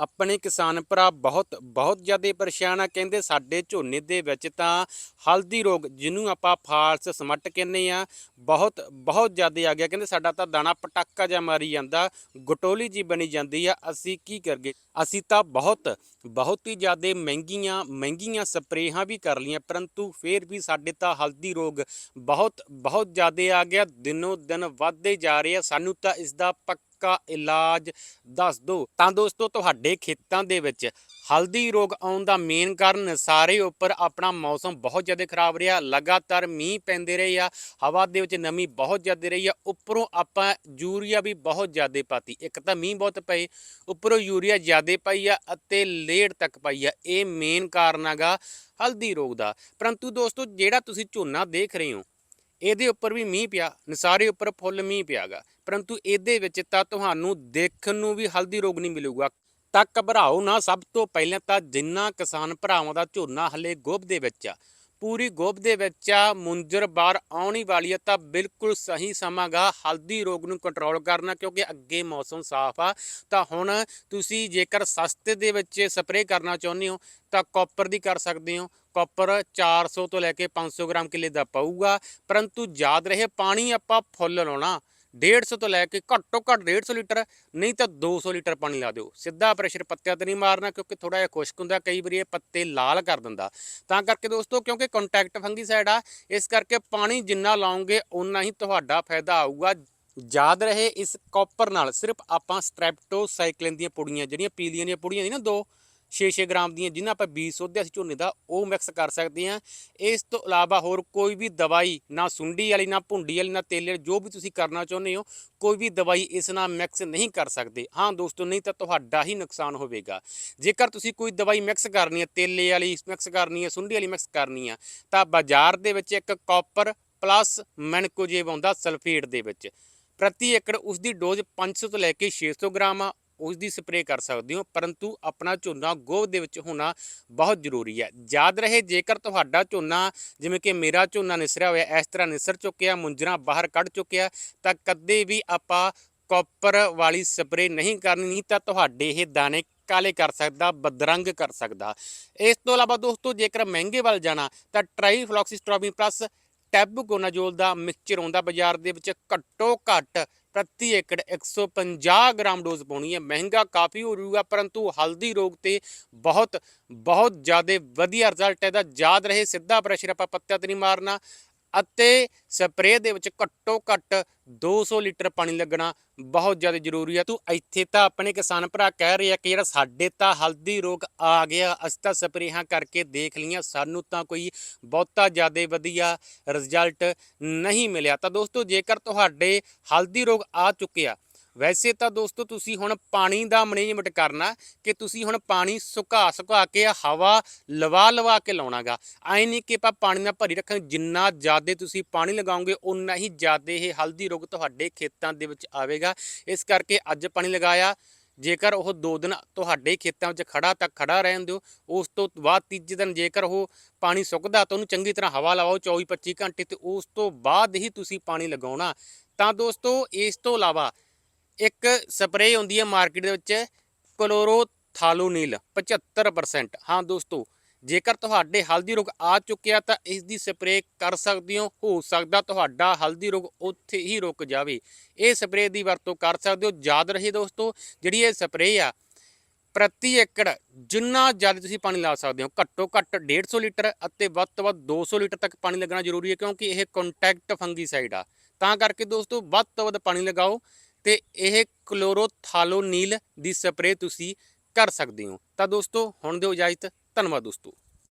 ਆਪਣੇ ਕਿਸਾਨ ਭਰਾ ਬਹੁਤ ਬਹੁਤ ਜ਼ਿਆਦਾ ਪਰੇਸ਼ਾਨ ਆ, ਕਹਿੰਦੇ ਸਾਡੇ ਝੋਨੇ ਦੇ ਵਿੱਚ ਤਾਂ ਹਲਦੀ ਰੋਗ ਜਿਹਨੂੰ ਆਪਾਂ ਫਾਲਸ ਸਮੱਟ ਕਹਿੰਦੇ ਆ, ਬਹੁਤ ਬਹੁਤ ਜ਼ਿਆਦਾ ਆ ਗਿਆ। ਕਹਿੰਦੇ ਸਾਡਾ ਤਾਂ ਦਾਣਾ ਪਟਾਕਾ ਜਿਹਾ ਮਾਰੀ ਜਾਂਦਾ, ਗਟੋਲੀ ਜੀ ਬਣੀ ਜਾਂਦੀ ਆ, ਅਸੀਂ ਕੀ ਕਰਗੇ ਅਸੀਂ ਤਾਂ ਬਹੁਤ ਬਹੁਤ ਹੀ ਜ਼ਿਆਦਾ ਮਹਿੰਗੀਆਂ ਮਹਿੰਗੀਆਂ ਸਪਰੇਹਾਂ ਵੀ ਕਰ ਲਈਆਂ, ਪਰੰਤੂ ਫੇਰ ਵੀ ਸਾਡੇ ਤਾਂ ਹਲਦੀ ਰੋਗ ਬਹੁਤ ਬਹੁਤ ਜ਼ਿਆਦਾ ਆ ਗਿਆ ਦਿਨੋ ਦਿਨ ਵੱਧਦੇ ਜਾ ਰਹੇ ਆ। ਸਾਨੂੰ ਤਾਂ ਇਸ ਦਾ ਪੱਕਾ ਇਲਾਜ ਦੱਸ ਦਿਓ ਤਾਂ ਦੋਸਤੋ, ਤੁਹਾਡੇ ਖੇਤਾਂ ਦੇ ਵਿੱਚ ਹਲਦੀ ਰੋਗ ਆਉਣ ਦਾ ਮੇਨ ਕਾਰਨ ਸਾਰੇ ਉੱਪਰ ਆਪਣਾ ਮੌਸਮ ਬਹੁਤ ਜ਼ਿਆਦਾ ਖਰਾਬ ਰਿਹਾ। ਲਗਾਤਾਰ ਮੀਂਹ ਪੈਂਦੇ ਰਹੇ ਆ, ਹਵਾ ਦੇ ਵਿੱਚ ਨਮੀ ਬਹੁਤ ਜ਼ਿਆਦਾ ਰਹੀ ਆ। ਉੱਪਰੋਂ ਆਪਾਂ ਯੂਰੀਆ ਵੀ ਬਹੁਤ ਜ਼ਿਆਦਾ ਪਾਤੀ। ਇੱਕ ਤਾਂ ਮੀਂਹ ਬਹੁਤ ਪਏ, ਉੱਪਰੋਂ ਯੂਰੀਆ ਜ਼ਿਆਦਾ ਪਾਈ ਆ ਅਤੇ ਲੇਟ ਤੱਕ ਪਾਈ ਆ। ਇਹ ਮੇਨ ਕਾਰਨ ਹੈਗਾ ਹਲਦੀ ਰੋਗ ਦਾ। ਪਰੰਤੂ ਦੋਸਤੋ, ਜਿਹੜਾ ਤੁਸੀਂ ਝੋਨਾ ਦੇਖ ਰਹੇ ਹੋ ਇਹਦੇ ਉੱਪਰ ਵੀ ਮੀਂਹ ਪਿਆ ਨਸਾਰੇ ਉੱਪਰ ਫੁੱਲ ਮੀਂਹ ਪਿਆਗਾ। ਪਰੰਤੂ ਇਹਦੇ ਵਿੱਚ ਤਾਂ ਤੁਹਾਨੂੰ ਦੇਖਣ ਨੂੰ ਵੀ ਹਲਦੀ ਰੋਗ ਨਹੀਂ ਮਿਲੂਗਾ। ਤਾਂ ਘਬਰਾਓ ਨਾ, ਸਭ ਤੋਂ ਪਹਿਲਾਂ ਤਾਂ ਜਿੰਨਾ ਕਿਸਾਨ ਭਰਾਵਾਂ ਦਾ ਝੋਨਾ ਹਲੇ ਗੋਭ ਦੇ ਵਿੱਚ ਆ, ਪੂਰੀ ਗੋਭ ਦੇ ਵਿੱਚ ਆ, ਮੁੰਜਰ ਬਾਰ ਆਉਣੀ ਵਾਲੀ ਆ, ਤਾਂ ਬਿਲਕੁਲ ਸਹੀ ਸਮਾਂਗਾ, ਹਲਦੀ ਰੋਗ ਨੂੰ ਕੰਟਰੋਲ ਕਰਨਾ, ਕਿਉਂਕਿ ਅੱਗੇ ਮੌਸਮ ਸਾਫ਼ ਆ। ਤਾਂ ਹੁਣ ਤੁਸੀਂ ਜੇਕਰ ਸਸਤੇ ਦੇ ਵਿੱਚ ਸਪਰੇਅ ਕਰਨਾ ਚਾਹੁੰਦੇ ਹੋ, ਤਾਂ ਕਾਪਰ ਦੀ ਕਰ ਸਕਦੇ ਹੋ। ਕਾਪਰ 400 ਤੋਂ ਲੈ ਕੇ 500 ਗ੍ਰਾਮ ਕਿੱਲੇ ਦਾ ਪਊਗਾ। ਪਰੰਤੂ ਯਾਦ ਰਹੇ, ਪਾਣੀ ਆਪਾਂ ਫੁੱਲ ਲਾਉਣਾ। 150 ਤੋਂ ਲੈ ਕੇ ਘੱਟੋ ਘੱਟ 150 ਲੀਟਰ, ਨਹੀਂ ਤਾਂ 200 ਲੀਟਰ ਪਾਣੀ ਲਾ ਦਿਓ। ਸਿੱਧਾ ਪ੍ਰੈਸ਼ਰ ਪੱਤਿਆਂ ਤੇ ਨਹੀਂ ਮਾਰਨਾ, ਕਿਉਂਕਿ ਥੋੜਾ ਜਿਹਾ ਖੁਸ਼ਕ ਹੁੰਦਾ, ਕਈ ਵਾਰੀ ਇਹ ਪੱਤੇ ਲਾਲ ਕਰ ਦਿੰਦਾ। ਤਾਂ ਕਰਕੇ ਦੋਸਤੋ, ਕਿਉਂਕਿ ਕੰਟੈਕਟ ਫੰਗੀਸਾਈਡ ਆ, ਇਸ ਕਰਕੇ ਪਾਣੀ ਜਿੰਨਾ ਲਾਉਂਗੇ ਉਨਾ ਹੀ ਤੁਹਾਡਾ ਫਾਇਦਾ ਆਊਗਾ। ਯਾਦ ਰਹੇ ਇਸ ਕਾਪਰ ਨਾਲ, ਸਿਰਫ ਆਪਾਂ ਸਟ੍ਰੈਪਟੋਸਾਈਕਲਿਨ ਦੀਆਂ ਪੁੜੀਆਂ, ਜਿਹੜੀਆਂ ਪੀਲੀਆਂ ਦੀਆਂ ਪੁੜੀਆਂ ਨੇ ਨਾ, ਦੋ 6-6 ਗ੍ਰਾਮ ਦੀਆਂ ਜਿਨ੍ਹਾਂ ਆਪਾਂ ਬੀਜ ਸੋਧਿਆ ਸੀ ਝੋਨੇ ਦਾ, ਉਹ ਮਿਕਸ ਕਰ ਸਕਦੇ ਆ ਇਸ ਤੋਂ ਇਲਾਵਾ ਹੋਰ ਕੋਈ ਵੀ ਦਵਾਈ ਨਾ ਸੁੰਡੀ ਵਾਲੀ, ਨਾ ਭੁੰਡੀ ਵਾਲੀ, ਨਾ ਤੇਲੇ ਵਾਲੀ, ਜੋ ਵੀ ਤੁਸੀਂ ਕਰਨਾ ਚਾਹੁੰਦੇ ਹੋ, ਕੋਈ ਵੀ ਦਵਾਈ ਇਸ ਨਾਲ ਮਿਕਸ ਨਹੀਂ ਕਰ ਸਕਦੇ। ਹਾਂ ਦੋਸਤੋ, ਨਹੀਂ ਤਾਂ ਤੁਹਾਡਾ ਹੀ ਨੁਕਸਾਨ ਹੋਵੇਗਾ। ਜੇਕਰ ਤੁਸੀਂ ਕੋਈ ਦਵਾਈ ਮਿਕਸ ਕਰਨੀ ਹੈ, ਤੇਲੇ ਵਾਲੀ ਮਿਕਸ ਕਰਨੀ ਹੈ, ਸੁੰਡੀ ਵਾਲੀ ਮਿਕਸ ਕਰਨੀ ਆ ਤਾਂ ਬਾਜ਼ਾਰ ਦੇ ਵਿੱਚ ਇੱਕ ਕਾਪਰ ਪਲੱਸ ਮੈਨਕੋਜੇਬ ਆਉਂਦਾ ਸਲਫੇਟ ਦੇ ਵਿੱਚ। ਪ੍ਰਤੀ ਏਕੜ ਉਸ ਦੀ ਡੋਜ਼ 500 ਤੋਂ ਲੈ ਕੇ 600 ਗ੍ਰਾਮ ਆ। ਉਸ ਦੀ ਸਪਰੇਅ ਕਰ ਸਕਦੇ ਹੋ, ਪਰੰਤੂ ਆਪਣਾ ਝੋਨਾ ਗੋਹ ਦੇ ਵਿੱਚ ਹੋਣਾ ਬਹੁਤ ਜ਼ਰੂਰੀ ਹੈ। ਯਾਦ ਰਹੇ, ਜੇਕਰ ਤੁਹਾਡਾ ਝੋਨਾ ਜਿਵੇਂ ਕਿ ਮੇਰਾ ਝੋਨਾ ਨਿਸਰਿਆ ਹੋਇਆ, ਇਸ ਤਰ੍ਹਾਂ ਨਿਸਰ ਚੁੱਕਿਆ, ਮੁੰਜਰਾ ਬਾਹਰ ਕੱਢ ਚੁੱਕਿਆ, ਤਾਂ ਕਦੇ ਵੀ ਆਪਾਂ ਕਾਪਰ ਵਾਲੀ ਸਪਰੇਅ ਨਹੀਂ ਕਰਨੀ, ਨਹੀਂ ਤਾਂ ਤੁਹਾਡੇ ਇਹ ਦਾਣੇ ਕਾਲੇ ਕਰ ਸਕਦਾ, ਬਦਰੰਗ ਕਰ ਸਕਦਾ। ਇਸ ਤੋਂ ਇਲਾਵਾ ਦੋਸਤੋ, ਜੇਕਰ ਮਹਿੰਗੇ ਵੱਲ ਜਾਣਾ, ਤਾਂ ਟ੍ਰਾਈਫਲੋਕਸੀਸਟ੍ਰੋਬਿਨ ਪਲੱਸ ਟੈਬੂਕੋਨਾਜੋਲ ਦਾ ਮਿਕਸਚਰ ਆਉਂਦਾ ਬਾਜ਼ਾਰ ਦੇ ਵਿੱਚ ਘੱਟੋ ਘੱਟ ਪ੍ਰਤੀ ਏਕੜ 150 ਗ੍ਰਾਮ ਡੋਜ਼ ਪਾਉਣੀ ਹੈ। ਮਹਿੰਗਾ ਕਾਫੀ ਹੋ ਜਾਊਗਾ, ਪਰੰਤੂ ਹਲਦੀ ਰੋਗ ਤੇ ਬਹੁਤ ਬਹੁਤ ਜ਼ਿਆਦਾ ਵਧੀਆ ਰਿਜ਼ਲਟ ਇਹਦਾ ਯਾਦ ਰਹੇ, ਸਿੱਧਾ ਪ੍ਰੈਸ਼ਰ ਆਪਾਂ ਪੱਤਿਆਂ ਤੇ ਨਹੀਂ ਮਾਰਨਾ। ਅਤੇ ਸਪਰੇਅ ਦੇ ਵਿੱਚ ਘੱਟੋ ਘੱਟ 200 ਲੀਟਰ ਪਾਣੀ ਲੱਗਣਾ ਬਹੁਤ ਜ਼ਿਆਦਾ ਜ਼ਰੂਰੀ ਹੈ ਤੂੰ ਇੱਥੇ ਤਾਂ ਆਪਣੇ ਕਿਸਾਨ ਭਰਾ ਕਹਿ ਰਹੇ ਆ ਕਿ ਜਿਹੜਾ ਸਾਡੇ ਤਾਂ ਹਲਦੀ ਰੋਗ ਆ ਗਿਆ, ਅਸੀਂ ਤਾਂ ਸਪਰੇਹਾਂ ਕਰਕੇ ਦੇਖ ਲਈਆਂ, ਸਾਨੂੰ ਤਾਂ ਕੋਈ ਬਹੁਤਾ ਜ਼ਿਆਦਾ ਵਧੀਆ ਰਿਜ਼ਲਟ ਨਹੀਂ ਮਿਲਿਆ। ਤਾਂ ਦੋਸਤੋ, ਜੇਕਰ ਤੁਹਾਡੇ ਹਲਦੀ ਰੋਗ ਆ ਚੁੱਕਿਆ ਵੈਸੇ ਤਾਂ ਦੋਸਤੋ ਤੁਸੀਂ ਹੁਣ ਪਾਣੀ ਦਾ ਮੈਨੇਜਮੈਂਟ ਕਰਨਾ ਕਿ ਤੁਸੀਂ ਹੁਣ ਪਾਣੀ ਸੁਕਾ ਸੁਕਾ ਕੇ ਹਵਾ ਲਵਾ ਲਵਾ ਕੇ ਲਾਉਣਾਗਾ। ਐ ਨਹੀਂ ਕਿ ਆਪਾਂ ਪਾਣੀ ਨਾਲ ਭਰੀ ਰੱਖਾਂ ਜਿੰਨਾ ਜ਼ਿਆਦਾ ਤੁਸੀਂ ਪਾਣੀ ਲਗਾਓਗੇ ਉਨਾ ਹੀ ਜ਼ਿਆਦਾ ਇਹ ਹਲਦੀ ਰੋਗ ਤੁਹਾਡੇ ਖੇਤਾਂ ਦੇ ਵਿੱਚ ਆਵੇਗਾ। ਇਸ ਕਰਕੇ ਅੱਜ ਪਾਣੀ ਲਗਾਇਆ। ਜੇਕਰ ਉਹ ਦੋ ਦਿਨ ਤੁਹਾਡੇ ਖੇਤਾਂ ਵਿੱਚ ਖੜਾ, ਤਾਂ ਖੜਾ ਰਹਿਣ ਦਿਓ। ਉਸ ਤੋਂ ਬਾਅਦ ਤੀਜੇ ਦਿਨ ਜੇਕਰ ਉਹ ਪਾਣੀ ਸੁੱਕਦਾ, ਤਾਂ ਉਹਨੂੰ ਚੰਗੀ ਤਰ੍ਹਾਂ ਹਵਾ ਲਵਾਓ 24 25 ਘੰਟੇ ਤੇ ਉਸ ਤੋਂ ਬਾਅਦ ਹੀ ਤੁਸੀਂ ਪਾਣੀ ਲਗਾਉਣਾ। ਤਾਂ ਦੋਸਤੋ ਇਸ ਤੋਂ ਇਲਾਵਾ ਇੱਕ ਸਪਰੇਅ ਹੁੰਦੀ ਹੈ ਮਾਰਕੀਟ ਦੇ ਵਿੱਚ ਕਲੋਰੋਥਾਲੋਨੀਲ 75% ਹਾਂ ਦੋਸਤੋ, ਜੇਕਰ ਤੁਹਾਡੇ ਹਲਦੀ ਰੋਗ ਆ ਚੁੱਕਿਆ ਤਾਂ ਇਸ ਦੀ ਸਪਰੇਅ ਕਰ ਸਕਦੇ ਹੋ ਹੋ ਸਕਦਾ ਤੁਹਾਡਾ ਹਲਦੀ ਰੋਗ ਉੱਥੇ ਹੀ ਰੁਕ ਜਾਵੇ। ਇਹ ਸਪਰੇਅ ਦੀ ਵਰਤੋਂ ਕਰ ਸਕਦੇ ਹੋ। ਯਾਦ ਰਹੇ ਦੋਸਤੋ, ਜਿਹੜੀ ਇਹ ਸਪਰੇਅ ਆ, ਪ੍ਰਤੀ ਏਕੜ ਜਿੰਨਾ ਜ਼ਿਆਦਾ ਤੁਸੀਂ ਪਾਣੀ ਲਾ ਸਕਦੇ ਹੋ, ਘੱਟੋ ਘੱਟ 150 ਲੀਟਰ ਅਤੇ ਵੱਧ ਤੋਂ ਵੱਧ 200 ਲੀਟਰ ਤੱਕ ਪਾਣੀ ਲੱਗਣਾ ਜ਼ਰੂਰੀ ਹੈ, ਕਿਉਂਕਿ ਇਹ ਕੰਟੈਕਟ ਫੰਗੀਸਾਈਡ ਆ। ਤਾਂ ਕਰਕੇ ਦੋਸਤੋ, ਵੱਧ ਤੋਂ ਵੱਧ ਪਾਣੀ ਲਗਾਓ। ਤੇ ਇਹ ਕਲੋਰੋਥਾਲੋਨੀਲ ਦੀ ਸਪਰੇਅ ਤੁਸੀਂ ਕਰ ਸਕਦੇ ਹੋ। ਤਾਂ ਦੋਸਤੋ, ਹੁਣ ਦਿਓ ਇਜਾਜ਼ਤ। ਧੰਨਵਾਦ ਦੋਸਤੋ।